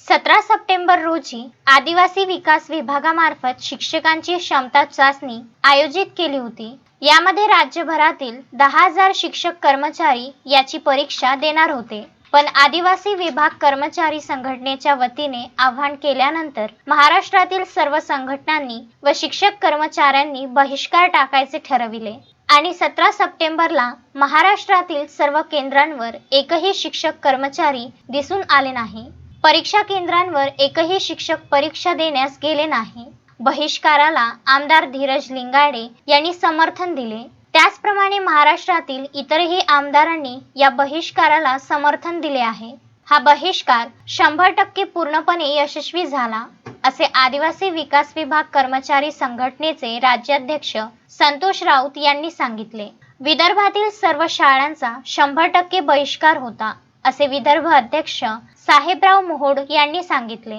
सतरा सप्टेंबर रोजी आदिवासी विकास विभागामार्फत शिक्षकांची क्षमता चाचणी आयोजित केली होती. यामध्ये राज्यभरातील दहा हजार शिक्षक कर्मचारी याची परीक्षा देणार होते. पण आदिवासी विभाग कर्मचारी संघटनेच्या वतीने आव्हान केल्यानंतर महाराष्ट्रातील सर्व संघटनांनी व शिक्षक कर्मचाऱ्यांनी बहिष्कार टाकायचे ठरविले. आणि सतरा सप्टेंबरला महाराष्ट्रातील सर्व केंद्रांवर एकही शिक्षक कर्मचारी दिसून आले नाही. परीक्षा केंद्रांवर एकही शिक्षक परीक्षा देण्यास गेले नाही. बहिष्काराला आमदार धीरज लिंगाडे यांनी समर्थन दिले. त्याचप्रमाणे महाराष्ट्रातील इतरही आमदारांनी या बहिष्काराला समर्थन दिले आहे. हा बहिष्कार शंभर टक्के पूर्णपणे यशस्वी झाला असे आदिवासी विकास विभाग कर्मचारी संघटनेचे राज्याध्यक्ष संतोष राऊत यांनी सांगितले. विदर्भातील सर्व शाळांचा शंभर टक्के बहिष्कार होता. असे विदर्भ अध्यक्ष साहेबराव मोहोड यांनी सांगितले.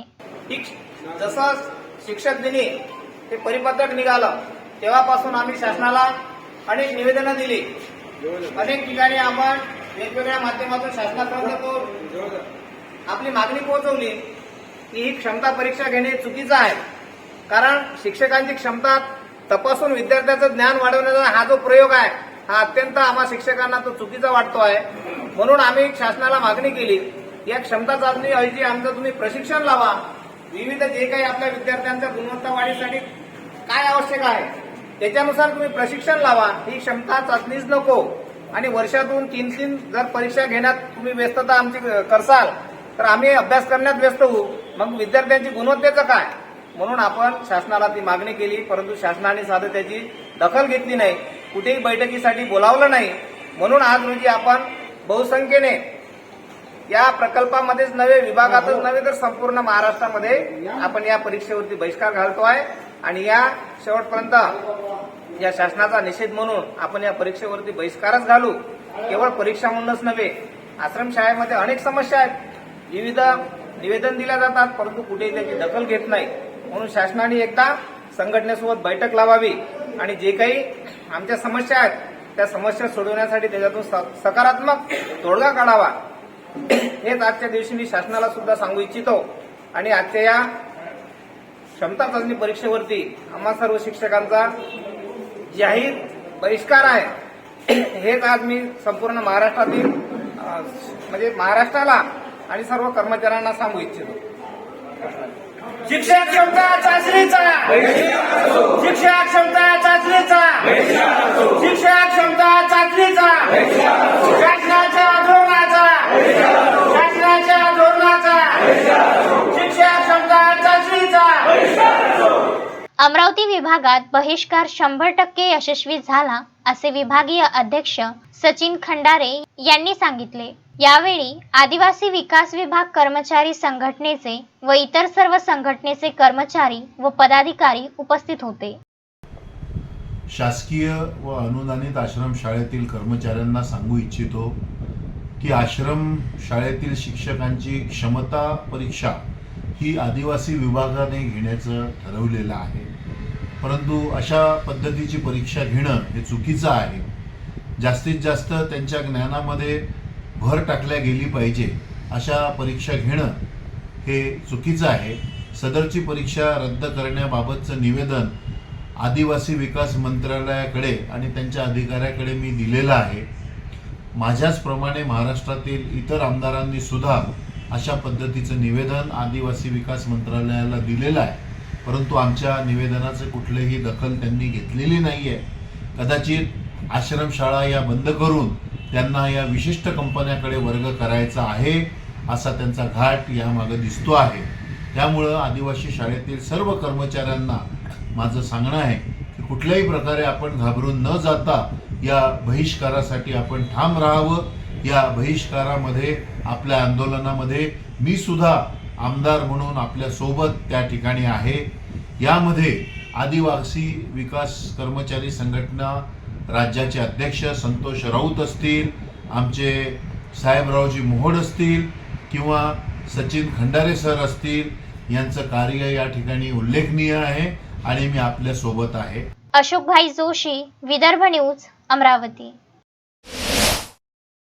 शिक- जसं शिक्षक दिनी हे परिपत्रक निघालं तेव्हापासून आम्ही शासनाला अनेक निवेदनं दिली. अनेक ठिकाणी आपण वेगवेगळ्या माध्यमातून शासनापर्यंत आपली मागणी पोहोचवली की ही क्षमता परीक्षा घेणे चुकीचं आहे. कारण शिक्षकांची क्षमता तपासून विद्यार्थ्याचं ज्ञान वाढवण्याचा हा जो प्रयोग आहे हा अत्यंत आम्हा शिक्षकांना तो चुकीचा वाटतो आहे. म्हणून आम्ही शासनाला मागणी केली. या क्षमता चाचणी ऐवजी आमचं तुम्ही प्रशिक्षण लावा. विविध जे काही आपल्या विद्यार्थ्यांच्या गुणवत्ता वाढीसाठी काय आवश्यक आहे त्याच्यानुसार तुम्ही प्रशिक्षण लावा. ही क्षमता चाचणीच नको. आणि वर्षातून तीन तीन जर परीक्षा घेण्यात तुम्ही व्यस्तता आमची करसाल तर आम्ही अभ्यास करण्यात व्यस्त होऊ. मग विद्यार्थ्यांची गुणवत्तेचं काय? म्हणून आपण शासनाला ती मागणी केली परंतु शासनाने साधं त्याची दखल घेतली नाही. कुठेही बैठकीसाठी बोलावलं नाही. म्हणून आज रोजी आपण बहुसंख्येने या प्रकल्पामध्येच नव्हे विभागातच नव्हे तर संपूर्ण महाराष्ट्रामध्ये आपण या परीक्षेवरती बहिष्कार घालतो आहे. आणि या शेवटपर्यंत या शासनाचा निषेध म्हणून आपण या परीक्षेवरती बहिष्कारच घालू. केवळ परीक्षा म्हणूनच नव्हे आश्रमशाळेमध्ये अनेक समस्या आहेत. विविध निवेदन दिल्या जातात परंतु कुठेही त्याची दखल घेत नाही. म्हणून शासनाने एकदा संघटनेसोबत बैठक लावावी. आणि जे काही आमच्या समस्या आहेत त्या समस्या सोडवण्यासाठी त्याच्यातून सकारात्मक तोडगा काढावा. हेच आजच्या दिवशी मी शासनाला सुद्धा सांगू इच्छितो. आणि आजच्या या क्षमता चाचणी परीक्षेवरती आम्हा सर्व शिक्षकांचा जाहीर बहिष्कार आहे. हेच आज मी संपूर्ण महाराष्ट्रातील म्हणजे महाराष्ट्राला आणि सर्व कर्मचाऱ्यांना सांगू इच्छितो. शिक्षक क्षमता चाचणीचा. शिक्षक क्षमता चाचणीचा. शिक्षण क्षमता चाचणीचा. शासनाच्या धोरणाचा. शासनाच्या धोरणाचा. शिक्षण क्षमता चाचणीचा. अमरावती विभागात बहिष्कार शंभर टक्के यशस्वी झाला असे विभागीय अध्यक्ष सचिन खंडारे यांनी सांगितले. यावेळी आदिवासी विकास विभाग कर्मचारी संघटनेचे व इतर सर्व संघटनेचे कर्मचारी व पदाधिकारी उपस्थित होते. शासकीय व अनुदानित आश्रम शाळेतील कर्मचाऱ्यांना सांगू इच्छितो की आश्रम शाळेतील शिक्षकांची क्षमता परीक्षा ही आदिवासी विभागाने घेण्याचं ठरवलेलं आहे. परंतु अशा पद्धतीची परीक्षा घेणं हे चुकीचं आहे. जास्तीत जास्त त्यांच्या ज्ञानामध्ये भर टाकल्या गेली पाहिजे अशा परीक्षा घेणं हे चुकीचं आहे. सदरची परीक्षा रद्द करण्याबाबतचं निवेदन आदिवासी विकास मंत्रालयाकडे आणि त्यांच्या अधिकाऱ्याकडे मी दिलेलं आहे. माझ्याचप्रमाणे महाराष्ट्रातील इतर आमदारांनी सुद्धा अशा पद्धतीचं निवेदन आदिवासी विकास मंत्रालयाला दिलेलं आहे. परंतु आमच्या निवेदनाचं कुठलीही दखल त्यांनी घेतलेली नाही आहे कदाचित आश्रमशाळा या बंद करून त्यांना या विशिष्ट कंपन्याकडे वर्ग करायचा आहे असा त्यांचा घाट यामागं दिसतो आहे. त्यामुळं आदिवासी शाळेतील सर्व कर्मचाऱ्यांना माझं सांगणं आहे की कुठल्याही प्रकारे आपण घाबरून न जाता या बहिष्कारासाठी आपण ठाम राहावं. या बहिष्कारामध्ये आपल्या आंदोलनामध्ये मी सुद्धा आमदार म्हणून आपल्यासोबत त्या ठिकाणी आहे. यामध्ये आदिवासी विकास कर्मचारी संघटना राज्याचे अध्यक्ष संतोष राऊत असतील आमचे साहेबरावजी मोहोड असतील किंवा सचिन खंडारे सर असतील यांचं कार्य या ठिकाणी उल्लेखनीय आहे. आणि मी आपल्यासोबत आहे. अशोकभाई जोशी विदर्भ न्यूज अमरावती.